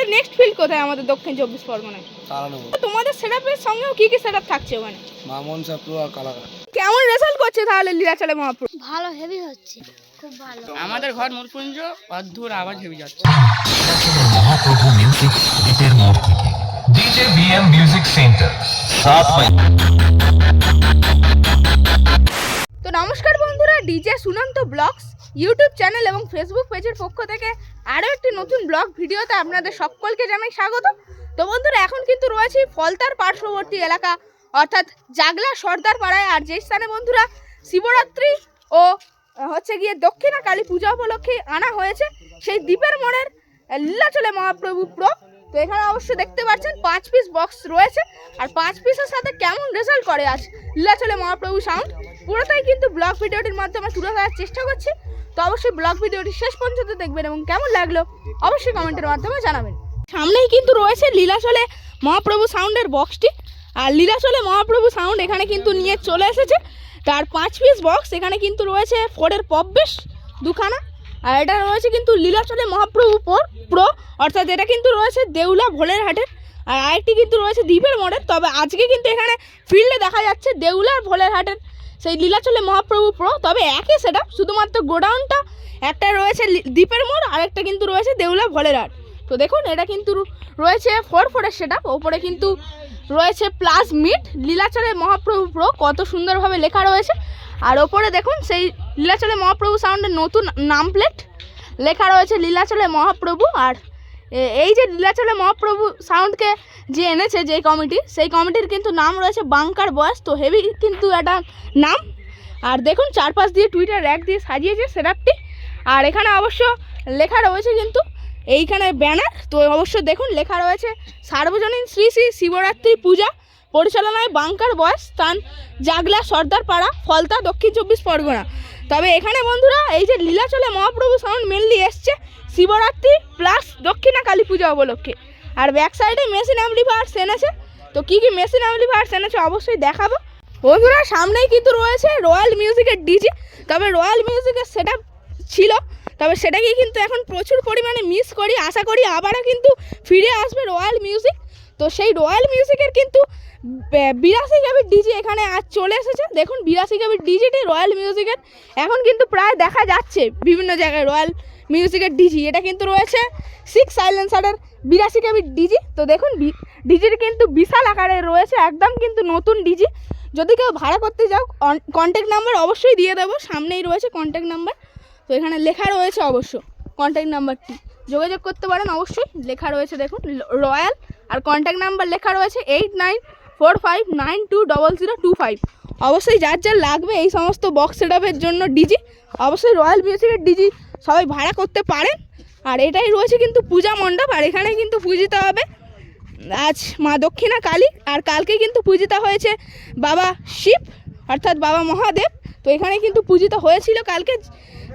তাহলে next field কোথায় আমাদের দক্ষিণ চব্বিশ পরগনায়? তোমাদের সেটআপের সঙ্গেও কি কি সেটআপ থাকছে ওখানে? মামন সাপ্রু আর কালাকার। কেমন রেজাল্ট করছে তাহলে লীলাচলে মহাপ্রভু ভালো হেভি হচ্ছে খুব ভালো। আমাদের ঘর মূলপুঞ্জ অদ্ভুত আওয়াজ হেবি যাচ্ছে। মহাপ্রভু মিউজিক দ্বীপের মোড় থেকে। ডিজে বিএম মিউজিক সেন্টার সাত তো নমস্কার বন্ধুরা DJ Sunanta blogs YouTube channel এবং ফেসবুক পেজের পক্ষ থেকে আরও একটি নতুন ব্লগ ভিডিওতে আপনাদের সকলকে জানাই স্বাগত। তো বন্ধুরা, এখন কিন্তু রয়েছে ফলতার পার্শ্ববর্তী এলাকা, অর্থাৎ জাগলা সর্দার পাড়ায়। আর যে স্থানে বন্ধুরা, শিবরাত্রি ও হচ্ছে গিয়ে দক্ষিণা কালী পূজা উপলক্ষে আনা হয়েছে, সেই দ্বীপের মোড়ের লীলাচলে মহাপ্রভু প্রো তো এখানে অবশ্য দেখতে পাচ্ছেন, পাঁচ পিস বক্স রয়েছে। আর পাঁচ পিসের সাথে কেমন রেজাল্ট করে আজ? লীলাচলে মহাপ্রভু সাউন্ড পুরোটাই কিন্তু ব্লগ ভিডিওটির মাধ্যমে তুলে ধরার চেষ্টা করছি। তো অবশ্যই ব্লগ ভিডিওটি শেষ পর্যন্ত দেখবেন এবং কেমন লাগল, অবশ্যই কমেন্টের মাধ্যমে জানাবেন। সামনেই কিন্তু রয়েছে লীলাচলে মহাপ্রভু সাউন্ডের বক্সটি আর লীলাচলে মহাপ্রভু সাউন্ড এখানে কিন্তু নিয়ে চলে এসেছে। তার পাঁচ পিস বক্স এখানে কিন্তু রয়েছে ফোরের পপ বেশ দুখানা। আর এটা রয়েছে কিন্তু লীলাচলে মহাপ্রভু প্রো অর্থাৎ এটা কিন্তু রয়েছে দেউলা ভোলের হাটের আর আরেকটি কিন্তু রয়েছে দ্বীপের মোড়ের তবে আজকে কিন্তু এখানে ফিল্ডে দেখা যাচ্ছে দেউলার ভোলের হাটের সেই লীলাচলে মহাপ্রভু প্রো। তবে একই সেটা শুধুমাত্র গোডাউনটা, একটা রয়েছে দ্বীপের মোড়, আর একটা কিন্তু রয়েছে দেউলা ভোলের হাট। তো দেখুন, এটা কিন্তু রয়েছে ফোর ফোরের সেটা ওপরে কিন্তু রয়েছে plus meet Lilachale Mahaprabhu pro, কত সুন্দরভাবে লেখা রয়েছে। আর ওপরে দেখুন, সেই লীলাচলে মহাপ্রভু সাউন্ডের নতুন নাম প্লেট লেখা রয়েছে লীলাচলে মহাপ্রভু আর এই যে লীলাচলে মহাপ্রভু সাউন্ডকে যে এনেছে, যে কমিটি সেই কমিটির কিন্তু নাম রয়েছে বাংকার বয়স, তো হেভি কিন্তু একটা নাম। আর দেখুন, চারপাশ দিয়ে টুইটার র্যাক দিয়ে সাজিয়েছে সেটআপটি আর এখানে অবশ্য লেখা রয়েছে কিন্তু এইখানে ব্যানার তো অবশ্য দেখুন, লেখা রয়েছে সার্বজনীন শ্রী শ্রী শিবরাত্রি পূজা। পরিচালনায় বাংকার বয়স স্থান জাগলা, সর্দার পাড়া, ফলতা, দক্ষিণ চব্বিশ পরগনা। তবে এখানে বন্ধুরা, এই যে লীলাচলে মহাপ্রভু সাউন্ড মেনলি এসছে, শিবরাত্রি প্লাস দক্ষিণা কালী পূজা উপলক্ষে। আর ব্যাক সাইডে মেশিন অ্যাম্পলিফায়ার্স এনেছে তো কী কী মেশিন অ্যাম্পলিফায়ার্স এনেছে অবশ্যই দেখাবো। বন্ধুরা, সামনেই কিন্তু রয়েছে রয়্যাল মিউজিকের ডিজি তবে রয়্যাল মিউজিকের সেটা ছিল। তবে সেটাকেই কিন্তু এখন প্রচুর পরিমাণে মিস করি। আশা করি আবারও কিন্তু ফিরে আসবে রয়্যাল মিউজিক তো সেই রয়্যাল মিউজিকের কিন্তু বিরাশি কেবির ডিজি এখানে আজ চলে এসেছে। দেখুন, বিরাশি কেবির ডিজিটি রয়্যাল মিউজিকের এখন কিন্তু প্রায় দেখা যাচ্ছে বিভিন্ন জায়গায় রয়্যাল মিউজিকের ডিজি এটা কিন্তু রয়েছে সিক্স সাইলেন্সারের বিরাশি কেবির ডিজি তো দেখুন ডিজির কিন্তু বিশাল আকারে রয়েছে, একদম কিন্তু নতুন ডিজি যদি কেউ ভাড়া করতে যাও কন্ট্যাক্ট নাম্বার অবশ্যই দিয়ে দেবো। সামনেই রয়েছে কন্ট্যাক্ট নাম্বার তো এখানে লেখা রয়েছে অবশ্য কন্ট্যাক্ট নাম্বারটি যোগাযোগ করতে পারেন, অবশ্যই। লেখা রয়েছে, দেখুন রয়্যাল আর কন্ট্যাক্ট নাম্বার লেখা রয়েছে eight nine four five nine two double zero two five অবশ্যই যার যার লাগবে এই সমস্ত বক্স সেটআপের জন্য ডিজি অবশ্যই রয়্যাল মিউজিকের ডিজি সবাই ভাড়া করতে পারেন। আর এটাই রয়েছে কিন্তু পূজা মণ্ডপ, আর এখানে কিন্তু পূজিত হবে আজ মা দক্ষিণা কালী, আর কালকে কিন্তু পূজিত হয়েছে বাবা শিব, অর্থাৎ বাবা মহাদেব। তো এখানে কিন্তু পূজিত হয়েছিল কালকে।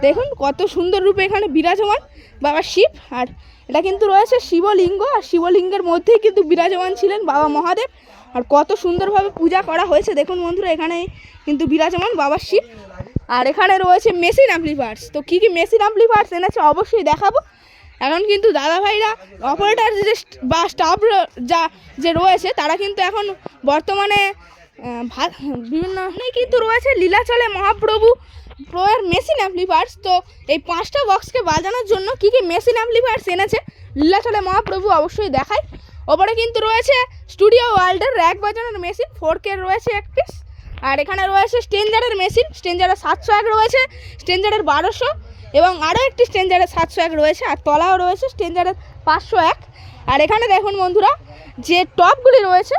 দেখুন কত সুন্দর রূপে এখানে বিরাজমান বাবা শিব, আর এটা কিন্তু রয়েছে শিবলিঙ্গ, আর শিবলিঙ্গের মধ্যেই কিন্তু বিরাজমান ছিলেন বাবা মহাদেব, আর কত সুন্দরভাবে পূজা করা হয়েছে। দেখুন বন্ধুরা, এখানে কিন্তু বিরাজমান বাবা শিব, আর এখানে রয়েছে মেশিন অ্যাম্পলিফায়ার্স তো কী কী মেশিন অ্যাম্পলিফায়ার্স এনেছে অবশ্যই দেখাবো। এখন কিন্তু দাদা ভাইরা অপারেটার যে বা স্টাফ যা, যে রয়েছে, তারা কিন্তু এখন বর্তমানে বিভিন্ন কিন্তু রয়েছে লীলাচলে মহাপ্রভু প্রয়ের মেশিন অ্যাম্পলিফায়ার্স তো এই পাঁচটা বক্সকে বাজানোর জন্য কী কী মেশিন অ্যাম্পলিফায়ার্স এনেছে? লীলাচলে মহাপ্রভু অবশ্যই দেখায়। ওপরে কিন্তু রয়েছে স্টুডিও ওয়ার্ল্ডের র্যাক বাজানোর মেশিন ফোর কে রয়েছে এক পিস আর এখানে রয়েছে স্টেঞ্জারের মেশিন স্টেঞ্জারের সাতশো এক রয়েছে স্টেঞ্জারের বারোশো। এবং আরও একটি স্টেঞ্জারের সাতশো এক রয়েছে, আর তলাও রয়েছে স্টেঞ্জারের পাঁচশো এক। আর এখানে দেখুন বন্ধুরা, যে টপগুলি রয়েছে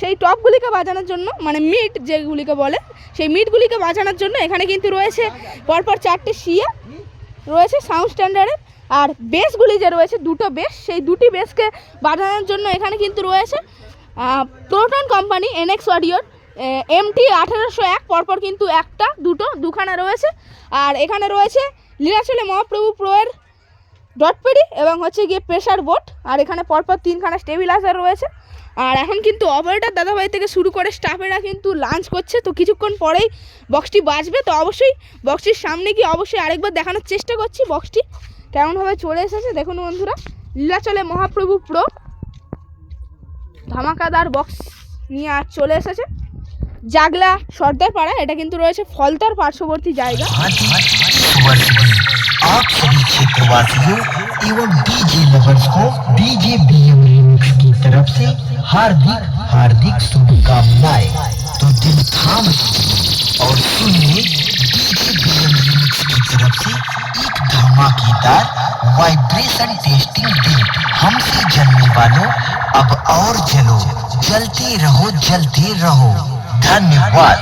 সেই টপগুলিকে বাজানোর জন্য মানে মিট যেগুলিকে বলে, সেই মিটগুলিকে বাজানোর জন্য এখানে কিন্তু রয়েছে পরপর চারটে শিয়া, রয়েছে সাউন্ড স্ট্যান্ডার্ডের আর বেসগুলি যে রয়েছে, দুটো বেস সেই দুটি বেসকে বাজানোর জন্য এখানে কিন্তু রয়েছে প্রোটন কোম্পানি এনএক্স অডিওর এমটি আঠেরোশো এক, পরপর কিন্তু একটা, দুটো, দুখানা রয়েছে, আর এখানে রয়েছে লীলাচলে মহাপ্রভু প্রয়ের ডট পেডি এবং হচ্ছে গিয়ে প্রেশার বোট আর এখানে পরপর তিনখানা স্টেবিলাইজার রয়েছে আর এখন কিন্তু অপারেটার দাদাভাই থেকে শুরু করে স্টাফেরা কিন্তু লাঞ্চ করছে তো কিছুক্ষণ পরেই বক্সটি বাজবে তো অবশ্যই বক্সটির সামনে গিয়ে অবশ্যই আরেকবার দেখানোর চেষ্টা করছি বক্সটি কেমনভাবে চলে এসেছে দেখুন বন্ধুরা লীলাচলে মহাপ্রভু প্রো ধামাকাদার বক্স নিয়ে আজ চলে এসেছে জাগলা সর্দার পাড়া এটা কিন্তু রয়েছে ফলতার পার্শ্ববর্তী জায়গা आप सभी क्षेत्रवासियों एवं डीजे लवर्स को डीजे बीएम रिमिक्स की तरफ से हार्दिक हार्दिक शुभकामनाएँ। तो दिल थाम और सुनिए की तरफ़ से एक धमाकेदार वाइब्रेशन टेस्टिंग दिल हमसे जलने वालों, अब और जलो। जलते रहो जलते रहो। धन्यवाद।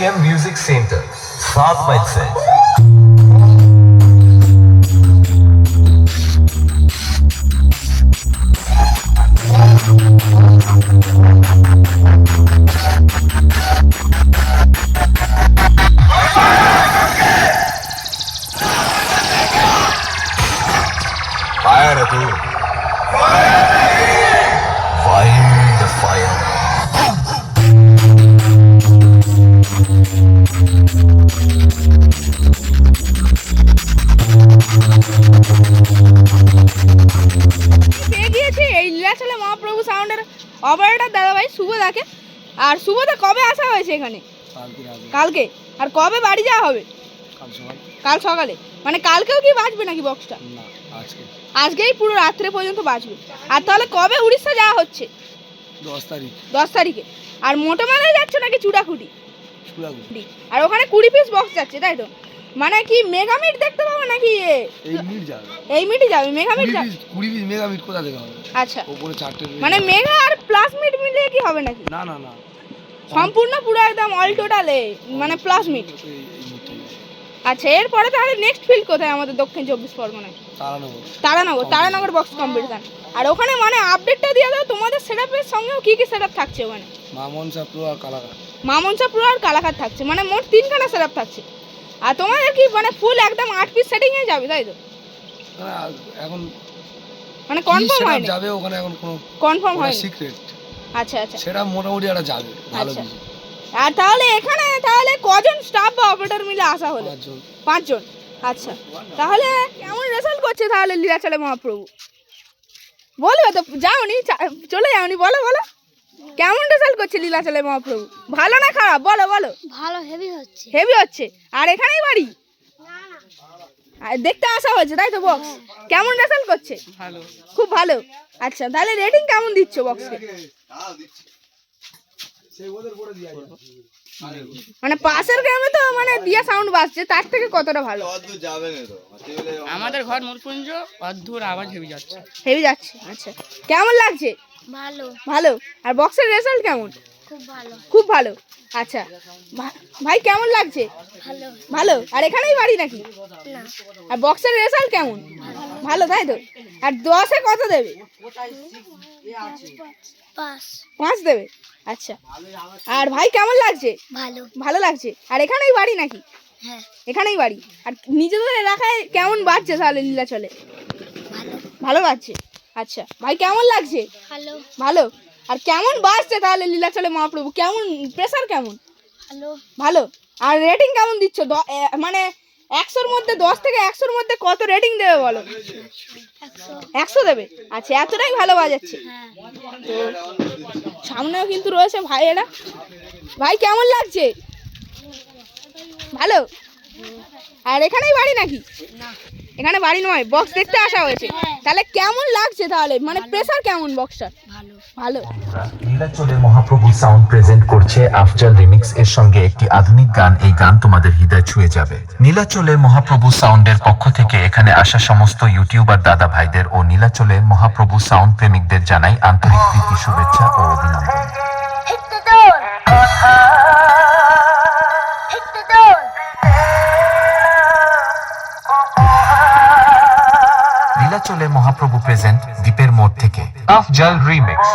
ডিজে বিএম মিউজিক সেন্টার সাত বাইট সেট অপারেটর দাদাভাই শুভদাকে আর শুভদা কবে আসা হয়েছে এখানে? কালকে আর কবে বাড়ি যাওয়া হবে? কাল সকালে। মানে কালকেও কি বাঁচবে নাকি বক্সটা আজকেই পুরো রাত্রে পর্যন্ত বাঁচবে। আর তাহলে কবে উড়িষ্যা যাওয়া হচ্ছে? দশ তারিখ। দশ তারিখে। আর মোটো মেলায় যাচ্ছে নাকি চূড়াকুটি? চূড়াগুড়ি আর ওখানে কুড়ি পিস বক্স যাচ্ছে তাই তো? মানে কি মেগামিট দেখতে পাবো নাকি? এই মিট যাবে। মিটই যাবে মেগামিট যাবে? পিস কুড়ি পিস মেগা কোথা থেকে হবে? আচ্ছা। ওপরে চারটে মানে মেগা আর প্লাস মিট মিলিয়ে কি হবে নাকি? না না না। সম্পূর্ণ পুরো একদম অল টোটালে মানে প্লাস মিট। আচ্ছা এরপরে তাহলে নেক্সট ফিল্ড কোথায়? আমাদের দক্ষিণ চব্বিশ পরগনায়। তারানগর। তারানগর তারানগর বক্স কম্পিটিশন আর ওখানে মানে আপডেটটা দিয়ে দাও তোমাদের সেটআপের সঙ্গেও কি কি সেটআপ থাকছে ওখানে? মা মনসা প্রো আর কালাকার মামনসা পুরো আর কালাকার থাকছে মানে মোট তিনখানা সেটআপ থাকছে। আর তোমাদের কি মানে ফুল একদম আট পিস সেটিং এ যাবে তাই তো? এখন মানে কনফার্ম হয় যাবে ওখানে এখন কোনো কনফার্ম হয় সিক্রেট আচ্ছা আচ্ছা। সেটা মোটামুটি একটা যাবে ভালো আচ্ছা। কিছু। আর তাহলে এখানে তাহলে কজন স্টাফ বা অপারেটর মিলে আসা হলো? পাঁচজন। পাঁচজন? আচ্ছা। তাহলে কেমন রেজাল্ট করছে তাহলে লীলাচলে মহাপ্রভু? বলবে তো যাওনি চলে যাওনি বলো বলো। কেমন রেজাল্ট করছে লীলাচলে মহাপ্রভু? ভালো না খারাপ? বলো বলো। ভালো হেভি হচ্ছে। হেভি হচ্ছে। আর এখানেই বাড়ি? আর দেখতে আসা হয়েছে তাই তো বক্স কেমন রেজাল্ট করছে? ভালো। খুব ভালো। আচ্ছা তাহলে রেটিং কেমন দিচ্ছ বক্সকে মানে পাশের গ্রামে তো মানে দিয়া সাউন্ড বাজছে তার থেকে কতটা ভালো? আমাদের ঘর মূলপুঞ্জ অদ্ভুত আওয়াজ হেবি যাচ্ছে। হেভি যাচ্ছে আচ্ছা। কেমন লাগছে? ভালো। ভালো? আর বক্সের রেজাল্ট কেমন? খুব ভালো। খুব ভালো? আচ্ছা। ভাই কেমন লাগছে? ভালো। ভালো? আর এখানেই বাড়ি নাকি? না। আর বক্সের রেজাল্ট কেমন? ভালো। তাই তো? আর দশে কত দেবে? পাঁচ। দেবে? আচ্ছা। আর ভাই কেমন লাগছে? ভালো। ভালো লাগছে? আর এখানেই বাড়ি নাকি? হ্যাঁ। এখানেই বাড়ি। আর নিজেদের এলাকায় কেমন বাজছে তাহলে লীলা চলে ভালো। ভালো বাজছে আচ্ছা ভাই কেমন লাগছে? ভালো। ভালো? আর কেমন বাজছে তাহলে লীলাচলে মহাপ্রভু? কেমন প্রেসার কেমন? ভালো। ভালো? আর রেটিং কেমন দিচ্ছ? মানে একশোর মধ্যে দশ থেকে একশোর মধ্যে কত রেটিং দেবে বলো? একশো। দেবে? আচ্ছা এতটাই ভালো বাজাচ্ছে। হ্যাঁ। তো সামনেও কিন্তু রয়েছে ভাইয়েরা। ভাই কেমন লাগছে? ভালো? আর এখানেই বাড়ি নাকি? এখানে বাড়ি নয় বক্স দেখতে আসা হয়েছে। হ্যাঁ। তাহলে কেমন লাগছে তাহলে? মানে প্রেসার কেমন বক্সটার ভালো। ভালো। নীলাচলের মহাপ্রভু সাউন্ড প্রেজেন্ট করছে আফজাল রিমিক্স এর সঙ্গে একটি আধুনিক গান। এই গান তোমাদের হৃদয় ছুঁয়ে যাবে। নীলাচলের মহাপ্রভু সাউন্ডের পক্ষ থেকে এখানে আসা সমস্ত ইউটিউবার দাদা ভাইদের ও নীলাচলে মহাপ্রভু সাউন্ড প্রেমিকদের জানাই আন্তরিক প্রীতি শুভেচ্ছা ও অভিনন্দন। নীলাচলের মহাপ্রভু প্রেজেন্ট দ্বীপের মোড় থেকে। আফজাল রিমিক্স